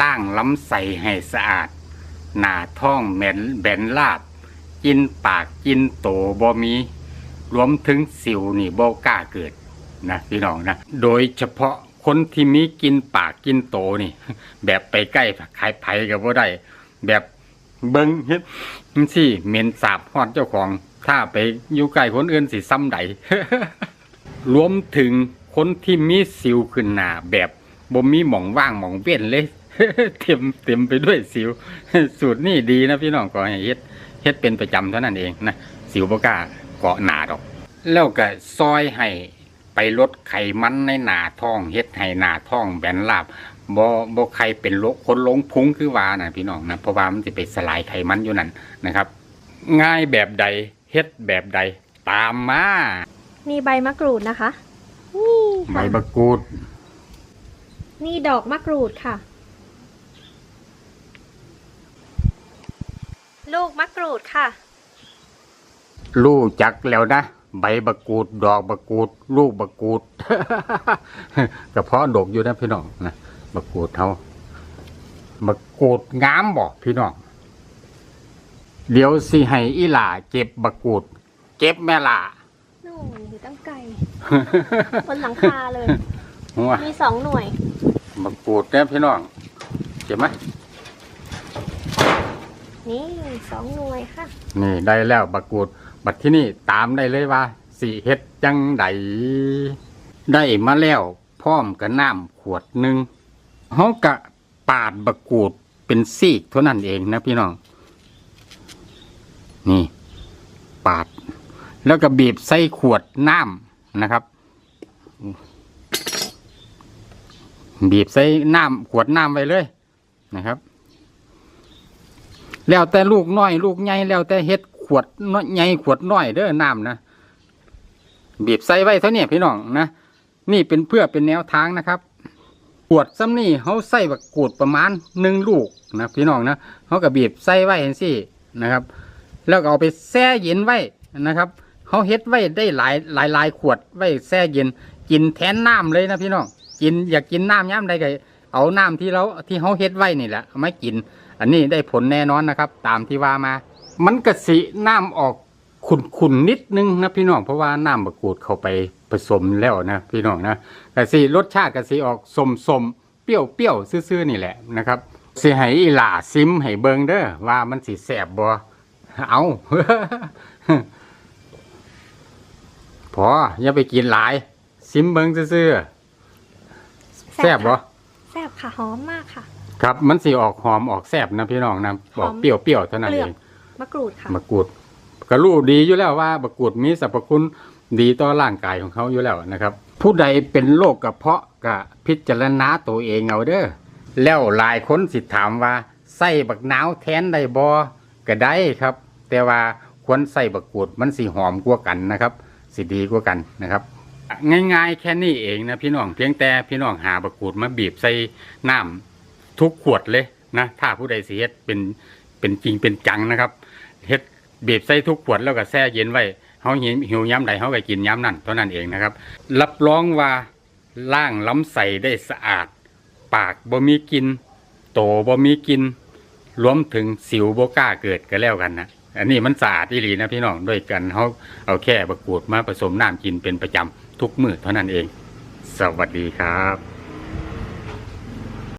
ล่างล้ำไส้ให้สะอาด หน้าท้องเหม็นแบนลาบ กินปากกินโตบ่มี รวมถึงสิวนี่บ่กล้าเกิดนะพี่น้องนะ โดยเฉพาะคนที่มีกินปากกินโตนี่ แบบไปใกล้ขายไผ่กับบ่ได้แบบเบิ้งเฮ็ดสิเหม็นสาบฮอดเจ้าของ ถ้าไปอยู่ใกล้คนอื่นสิซ้ำใดรวมถึงคนที่มีสิวขึ้นหน้าแบบบ่มีหม่องว่างหม่องเว้นเลย เต็มเต็มไปด้วยสิว สูตรนี่ดีนะพี่น้องก็ให้เฮ็ดเฮ็ดเป็นประจำเท่านั้นเองนะสิวบ่กล้าเกาะหน้าดอก แล้วก็ซอยให้ไปลดไขมันในหน้าท้องเฮ็ดให้หน้าท้องแบนราบบ่บ่ใครเป็นโรคคนหลงพุงคือว่านะพี่น้องนะเพราะว่ามันสิไปสลายไขมันอยู่นั่นนะครับ ง่ายแบบใดเฮ็ดแบบใดตามมานี่ใบมะกรูดนะคะนี่ใบค่ะมะกรูด นี่ดอกมะกรูดค่ะ ลูกมะกรูดค่ะ รู้จักแล้วนะ ใบมะกรูด ดอกมะกรูด ลูกมะกรูด กระเพาะดกอยู่นะพี่น้องนะมะกรูดเขามะกรูดงามบอกพี่น้อง เดี๋ยวสิให้อีหล่าเก็บมะกรูด เก็บแม่ล่ะโน่นอยู่ตั้งไกล บนหลังคาเลยหัวมีสองหน่วยมะกรูดเนี่ยพี่น้อง เก็บไหม นี่สองหน่วยค่ะ นี่ได้แล้วมะกรูด บัดที่นี่ตามได้เลยว่าสี่เฮ็ดจังใดได้มาแล้วพร้อมกับน้ำขวดหนึ่งเฮากะปาดบะกรูดเป็นซีกเท่านั้นเองนะพี่น้อง นี่ ปาด แล้วก็บีบใส่ขวดน้ำนะครับ บีบใส่น้ำขวดน้ำไว้เลยนะครับ แล้วแต่ลูกน้อย ลูกใหญ่แล้วแต่เฮ็ดขวดน้อยใหญ่ขวดน้อยเด้อน้ำนะบีบใส่ไว้เท่านี้พี่น้องนะนี่เป็นเพื่อเป็นแนวทางนะครับขวดซ้ำนี่เขาใส่แบักกูดประมาณหนึ่งลูกนะพี่น้องนะเขาก็บีบใส่ไว้เห็นสินะครับ แล้วก็เอาไปแช่เย็นไว้นะครับเขาเฮ็ดไว้ได้หลายหลายหลายขวดไว้แช่เย็น กินแทนน้ำเลยนะพี่น้องกินอยากกินน้ำย้ำใดก็ เอาน้ำที่เราที่เขาเฮ็ดไว้นี่แหละเอามากิน อันนี้ได้ผลแน่นอนนะครับ ตามที่ว่ามา มันกะสิน้ำออกขุ่นๆนิดนึงนะพี่น้องเพราะว่าน้ำมะกรูดเข้าไปผสมแล้วนะพี่น้องนะกะสิรสชาติกะสิออกสมสมๆเปรี้ยวเปรี้ยวๆซื่อๆนี่แหละนะครับสิให้อีหล่าซิมให้เบิงเด้อว่ามันสิแสบบ่เอาพออย่าไปกินหลาย ซิมเบิงซื่อๆแสบบ่ ค่ะหอมมากค่ะ ครับมันสิออกหอมออกแซ่บนะพี่น้องนะออกหอมเปรี้ยวเปรี้ยวๆเท่านั้นเปลืเออกงมะกรูดค่ะมะกรูดก็รู้ดีอยู่แล้วว่ามะกรูดมีสรรพคุณดีต่อร่างกายของเขาอยู่แล้วนะครับ ผู้ใดเป็นโรคกระเพาะก็พิจารณาตัวเองเอาเด้อแล้วหลายคนสิถามว่าใส่บักนาวแทนได้บ่ก็ได้ครับ แต่ว่าควรใส่บักกรูดมันสิหอมกว่ากันนะครับสิดีกว่ากันนะครับ ง่ายๆ แค่นี้เองนะพี่น้องเพียงแต่พี่น้องหาบักกูดมาบีบใส่น้ำทุกขวดเลยนะถ้าผู้ใดสิเฮ็ดเป็นเป็นจริงเป็นจังนะครับเฮ็ดบีบใส่ทุกขวดแล้วก็แช่เย็นไว้เฮาหิวหิวย้ำใดเฮาก็กินย้ำนั่นเท่านั้นเองนะครับ รับรองว่าล่างล้ำใส่ได้สะอาด ปากบ่มีกิน โตบ่มีกิน รวมถึงสิวบ่กล้าเกิดก็แล้วกันนะ อันนี้มันสะอาดอีหลีนะพี่น้องด้วยกันเขาเอาแค่บะกกรูดมาผสมน้ำกินเป็นประจำทุกมื้อเท่านั้นเอง สวัสดีครับ